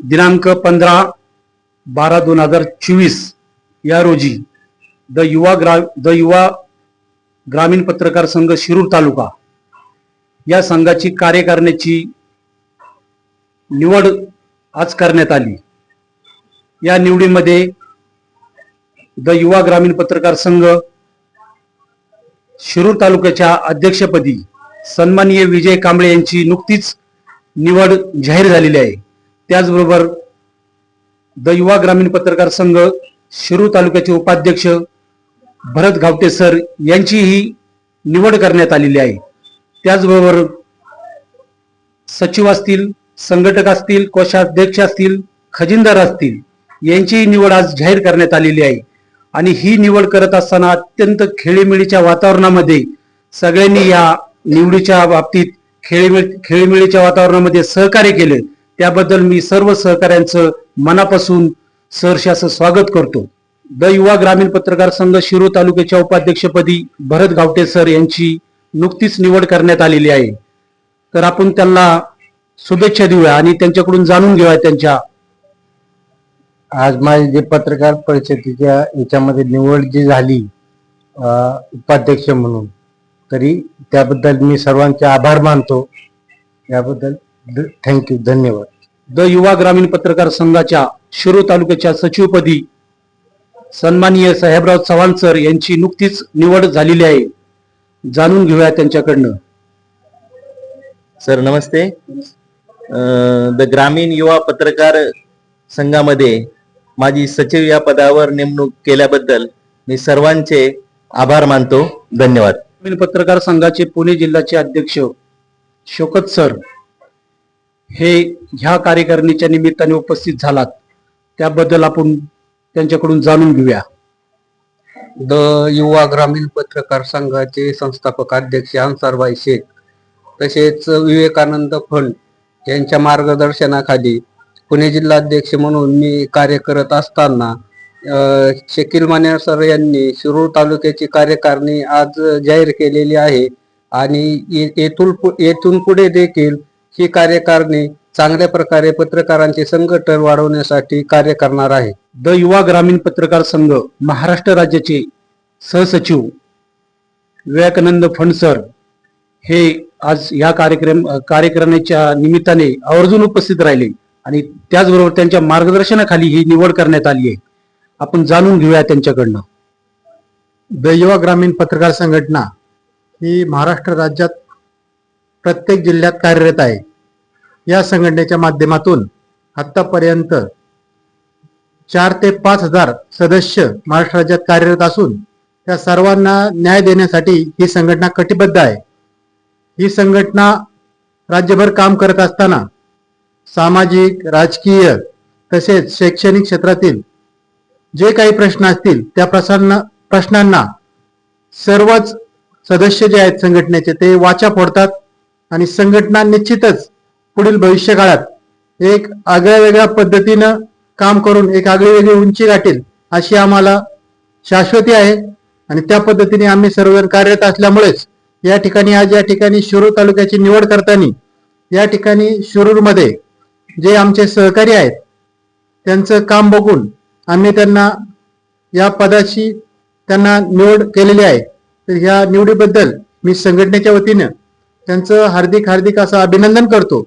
दिनांक पंधरा बारा दोन हजार चोवीस या रोजी द युवा ग्रा द युवा ग्रामीण पत्रकार संघ शिरूर तालुका या संघाची कार्यकारिणीची निवड आज करण्यात आली. या निवडीमध्ये द युवा ग्रामीण पत्रकार संघ शिरूर तालुक्याच्या अध्यक्षपदी सन्माननीय विजय कांबळे यांची नुकतीच निवड जाहीर झालेली आहे. त्याचबरोबर द युवा ग्रामीण पत्रकार संघ शिरू तालुक्याचे उपाध्यक्ष भरत गावटे सर यांचीही निवड करण्यात आलेली आहे. त्याचबरोबर सचिव असतील संघटक असतील कोषाध्यक्ष असतील खजिनदार असतील यांचीही निवड आज जाहीर करण्यात आलेली आहे. आणि ही निवड करत असताना अत्यंत खेळीमेळीच्या वातावरणामध्ये सगळ्यांनी या निवडीच्या बाबतीत खेळीमेळी खेळीमेळीच्या वातावरणामध्ये सहकार्य केले. त्याबद्दल मी सर्व सहकाऱ्यांचं मनापासून सहर्ष असं स्वागत करतो. द युवा ग्रामीण पत्रकार संघ शिरो तालुक्याच्या उपाध्यक्षपदी भरत गावटे सर यांची नुकतीच निवड करण्यात आलेली आहे. तर आपण त्यांना शुभेच्छा देऊया आणि त्यांच्याकडून जाणून घेऊया त्यांच्या आज माझी जे पत्रकार परिषदेच्या याच्यामध्ये निवड जी झाली उपाध्यक्ष म्हणून तरी त्याबद्दल मी सर्वांचे आभार मानतो. याबद्दल थँक्यू धन्यवाद. द युवा ग्रामीण पत्रकार संघाच्या शिरूर तालुक्याच्या सचिवपदी सन्माननीय साहेबराव चव्हाण सर यांची नुकतीच निवड झालेली आहे. जाणून घेऊया त्यांच्याकडनं. Sir Namaste. द ग्रामीण युवा पत्रकार संघामध्ये माझी सचिव या पदावर नेमणूक केल्याबद्दल मी सर्वांचे आभार मानतो. धन्यवाद. ग्रामीण पत्रकार संघाचे पुणे जिल्ह्याचे अध्यक्ष शोकत सर हे ह्या कार्यकारिणीच्या निमित्ताने उपस्थित झालात. त्याबद्दल आपण त्यांच्याकडून जाणून घेऊया. द युवा ग्रामीण पत्रकार संघाचे संस्थापक अध्यक्ष अन्सारबाई शेख तसेच विवेकानंद फंड यांच्या मार्गदर्शनाखाली पुणे जिल्हाध्यक्ष म्हणून मी कार्य करत असताना शकील माने सर यांनी शिरूर तालुक्याची कार्यकारिणी आज जाहीर केलेली आहे आणि ये- येथून पु- येथून पुढे देखील ही कार्यकारिणी चांगल्या प्रकारे पत्रकारांचे संघटन वाढवण्यासाठी कार्य करणार आहे. द युवा ग्रामीण पत्रकार संघ महाराष्ट्र राज्याचे सहसचिव विवेकानंद फणसर हे आज या कार्यक्रम कार्यक्रमाच्या निमित्ताने आवर्जून उपस्थित राहिले आणि त्याचबरोबर त्यांच्या मार्गदर्शनाखाली ही निवड करण्यात आली आहे. आपण जाणून घेऊया त्यांच्याकडनं. द युवा ग्रामीण पत्रकार संघटना ही महाराष्ट्र राज्यात प्रत्येक जिल्ह्यात कार्यरत आहे. या संघटनेच्या माध्यमातून आतापर्यंत चार ते पाच हजार सदस्य महाराष्ट्र राज्यात कार्यरत असून त्या सर्वांना न्याय देण्यासाठी ही संघटना कटिबद्ध आहे. ही संघटना राज्यभर काम करत असताना सामाजिक राजकीय तसेच शैक्षणिक क्षेत्रातील जे काही प्रश्न असतील त्या प्रसन्न प्रश्नांना सर्वच सदस्य जे आहेत संघटनेचे ते वाचा फोडतात आणि संघटना निश्चितच पुढील भविष्य काळात एक आगळ्या वेगळ्या पद्धतीनं काम करून एक आगळी वेगळी उंची गाठेल अशी आम्हाला शाश्वती आहे. आणि त्या पद्धतीने आम्ही सर्वजण कार्यरत असल्यामुळेच या ठिकाणी आज या ठिकाणी शिरूर तालुक्याची निवड करताना या ठिकाणी शिरूरमध्ये जे आमचे सहकारी आहेत त्यांचं काम बघून आम्ही त्यांना या पदाची त्यांना निवड केलेली आहे. तर ह्या निवडीबद्दल मी संघटनेच्या वतीनं त्यांचं हार्दिक हार्दिक असं अभिनंदन करतो.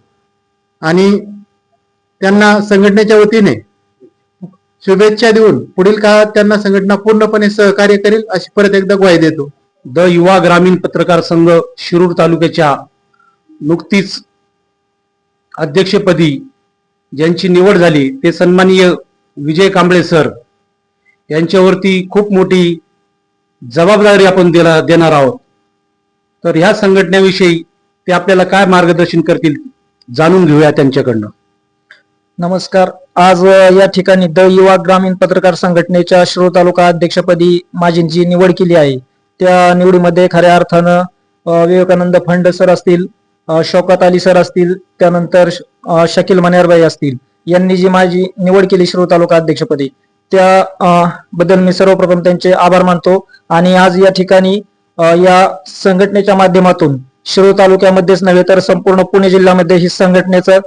आणि त्यांना संघटनेच्या वतीने शुभेच्छा देऊन पुढील काळात त्यांना संघटना पूर्णपणे सहकार्य करेल अशी परत एकदा ग्वाही देतो. द युवा ग्रामीण पत्रकार संघ शिरूर तालुक्याच्या नुकतीच अध्यक्षपदी ज्यांची निवड झाली ते सन्माननीय विजय कांबळे सर यांच्यावरती खूप मोठी जबाबदारी आपण देणार आहोत. तर ह्या संघटनेविषयी ते आपल्याला काय मार्गदर्शन करतील जाणून घेऊया त्यांच्याकडनं. नमस्कार. आज या ठिकाणी द युवा ग्रामीण पत्रकार संघटनेच्या शिरो तालुका अध्यक्षपदी माझी जी निवड केली आहे. त्या निवडीमध्ये खऱ्या अर्थानं विवेकानंद फंड सर असतील शौकत अली सर असतील त्यानंतर शकील मनेरबाई असतील. यांनी जी माझी निवड केली शिरो तालुका अध्यक्षपदी त्या बद्दल मी सर्वप्रथम त्यांचे आभार मानतो. आणि आज या ठिकाणी या संघटनेच्या माध्यमातून शिरो तालुक्यामध्येच नव्हे तर संपूर्ण पुणे जिल्ह्यामध्ये ही संघटनेचं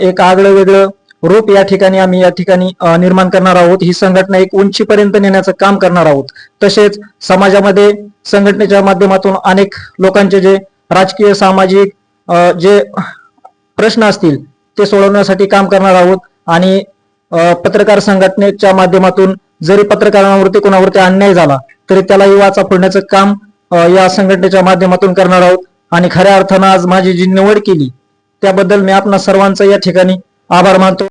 एक आगळं वेगळं रूप या ठिकाणी आम्ही या ठिकाणी निर्माण करणार आहोत. ही संघटना एक उंचीपर्यंत नेण्याचं काम करणार आहोत. तसेच समाजामध्ये संघटनेच्या माध्यमातून अनेक लोकांचे जे राजकीय सामाजिक जे प्रश्न असतील ते सोडवण्यासाठी काम करणार आहोत. आणि पत्रकार संघटनेच्या माध्यमातून जरी पत्रकारांवरती कोणावरती अन्याय झाला तरी त्याला वाचा फोडण्याचं काम या संघटनेच्या माध्यमातून करणार आहोत. आणि खऱ्या अर्थानं आज माझी जी निवड केली त्याबद्दल मी आपणा सर्वांचा या ठिकाणी आभार मानतो.